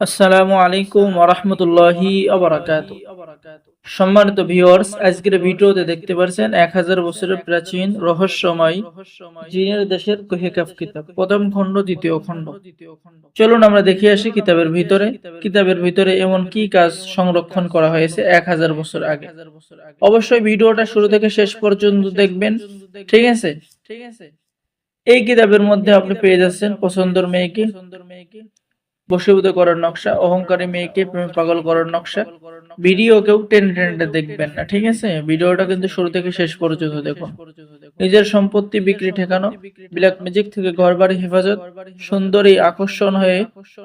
আসসালামু আলাইকুম ওরহমতুল্লাহি সম্মানিত ভিউয়ার্স আজকের ভিডিওতে দেখতে পাচ্ছেন এক হাজার বছরের প্রাচীন রহস্যময় জিনের দেশের কহেকাফ কিতাব, প্রথম খণ্ড, দ্বিতীয় খণ্ড। চলুন আমরা দেখে আসি কিতাবের ভিতরে। কিতাবের ভিতরে এমন কি কাজ সংরক্ষণ করা হয়েছে এক হাজার বছর আগে। অবশ্যই ভিডিওটা শুরু থেকে শেষ পর্যন্ত দেখবেন। ঠিক আছে ঠিক আছে? এই কিতাবের মধ্যে আপনি পেয়ে যাচ্ছেন পছন্দের মেয়েকে। বশীভূত করার নকশা, অহংকারী মেয়েকে প্রেমে পাগল করার নকশা। ভিডিও কেউ টেনে টেনে দেখবেন না, ঠিক আছে? ভিডিওটা কিন্তু শুরু থেকে শেষ পর্যন্ত দেখুন। নিজের সম্পত্তি বিক্রি ঠেকানো ব্ল্যাক ম্যাজিক থেকে ঘর বাড়ি হেফাজত, সুন্দরী আকর্ষণ হয়ে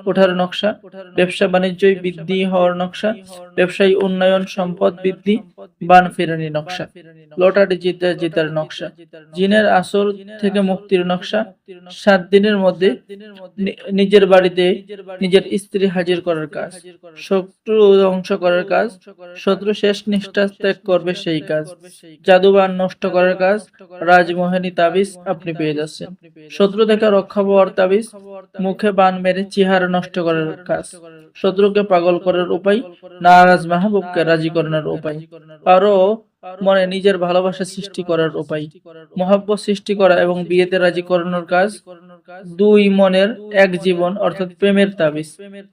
ওঠার নকশা, ব্যবসা বাণিজ্যই বৃদ্ধি হওয়ার নকশা, ব্যবসায়ী উন্নয়ন, সম্পদ বৃদ্ধি, বান ফেরানি নকশা, লটারি জিতে জিতার নকশা, জিনের আসর থেকে মুক্তির নকশা, সাত দিনের মধ্যে নিজের বাড়িতে নিজের স্ত্রী হাজির করার কাজ, শত্রু ধ্বংস করার কাজ, শত্রু শেষ নিষ্ঠা ত্যাগ করবে সেই কাজ, জাদুবান নষ্ট করার কাজ রাজমোহিনী তাবিজ আপনি পেয়ে যাচ্ছেন। শত্রু থেকে রক্ষা পাওয়ার তাবিজ, মুখে বান মেরে চেহারা নষ্ট করার কাজ। শত্রুকে পাগল করার উপায়, নারাজ মাহবুবকে রাজি করানোর উপায়। আরও মনে নিজের ভালোবাসা সৃষ্টি করার উপায়। মহাব্বত সৃষ্টি করা এবং বিয়েতে রাজি করানোর কাজ দুই মনের এক জীবন, অর্থাৎ প্রেমের তাবিজ।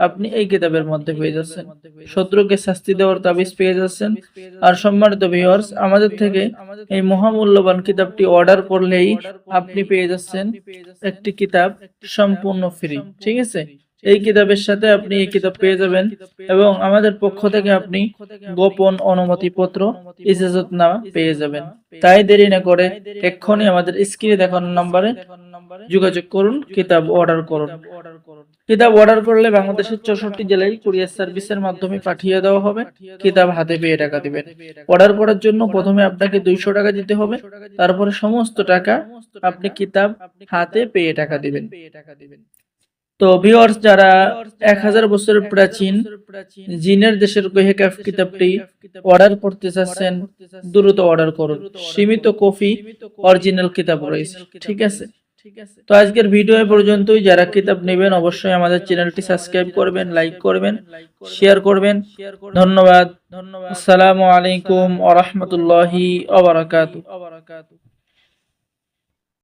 আপনি এই কিতাবের মধ্যে পেয়ে যাচ্ছেন। শত্রুকে শাস্তি দেওয়ার তাবিজ পেয়ে যাচ্ছেন। আর সম্মানিত ভিউয়ার্স আমাদের থেকে এই মহামূল্যবান কিতাবটি অর্ডার করলেই আপনি পেয়ে যাচ্ছেন একটি কিতাব সম্পূর্ণ ফ্রি ঠিক আছে? এই কিতাবের সাথে আপনি এই কিতাব পেয়ে যাবেন এবং আমাদের পক্ষ থেকে আপনি গোপন অনুমতি অনুমতিপত্র ইজাজতনামা পেয়ে যাবেন। তাই দেরি না করে এক্ষুনি আমাদের স্ক্রিনে দেখানো নম্বরে যোগাযোগ করুন, কিতাব অর্ডার করুন। কিতাব অর্ডার করলে বাংলাদেশের চৌষট্টি জেলায় কুরিয়ার সার্ভিসের মাধ্যমে পাঠিয়ে দেওয়া হবে। কিতাব হাতে পেয়ে টাকা দিবেন। অর্ডার করার জন্য প্রথমে আপনাকে দুইশো টাকা দিতে হবে। তারপরে সমস্ত টাকা আপনি কিতাব হাতে পেয়ে টাকা দিবেন। তো ভিউয়ার্স যারা এক হাজার বছরের প্রাচীন জিনের দেশের কোহেকাফ কিতাবটি অর্ডার করতে চাচ্ছেন, দ্রুত অর্ডার করুন। সীমিত কপি অরিজিনাল কিতাব রয়েছে। ঠিক আছে? তো আজকের ভিডিও পর্যন্তই। যারা কিতাব নেবেন, অবশ্যই আমাদের চ্যানেলটি সাবস্ক্রাইব করবেন লাইক করবেন শেয়ার করবেন। ধন্যবাদ। ধন্যবাদ আসসালামু আলাইকুম ওয়া রাহমাতুল্লাহি